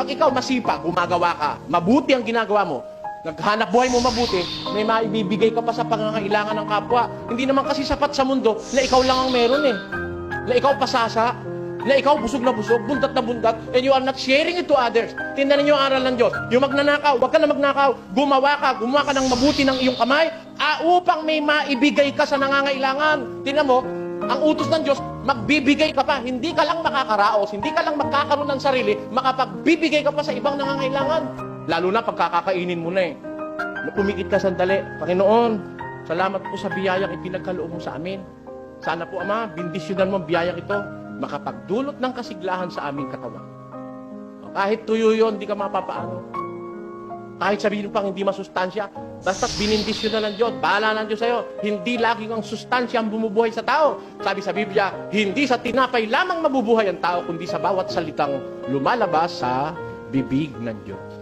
Pag ikaw masipag, gumagawa ka, mabuti ang ginagawa mo, naghanap buhay mo mabuti, may maibibigay ka pa sa pangangailangan ng kapwa. Hindi naman kasi sapat sa mundo na ikaw lang ang meron eh. Na ikaw pasasa, na ikaw busog na busog, bundat na bundat, and you are not sharing it to others. Tingnan ninyo ang aral ng Diyos. Yung magnanakaw, wag ka na magnakaw. Gumawa ka, gumawa ka ng mabuti ng iyong kamay, ah, upang may maibigay ka sa nangangailangan. Tingnan mo, ang utos ng Diyos, magbibigay ka pa. Hindi ka lang makakaraos, hindi ka lang magkakaroon ng sarili, makapagbibigay ka pa sa ibang nangangailangan. Lalo na pagkakakainin mo na eh. Pumikit ka sandali. Panginoon, salamat po sa biyayang ipinagkaloob mo sa amin. Sana po, Ama, bindisyonan mo ang biyayang ito, makapagdulot ng kasiglahan sa aming katawan. Kahit tuyo yun, hindi ka mapapaano. Kahit sabihin pang hindi masustansya, basta binindisyon na ng Diyos, bahala ng Diyos sa'yo. Hindi laging ang sustansya ang bumubuhay sa tao. Sabi sa Biblia, hindi sa tinapay lamang mabubuhay ang tao, kundi sa bawat salitang lumalabas sa bibig ng Diyos.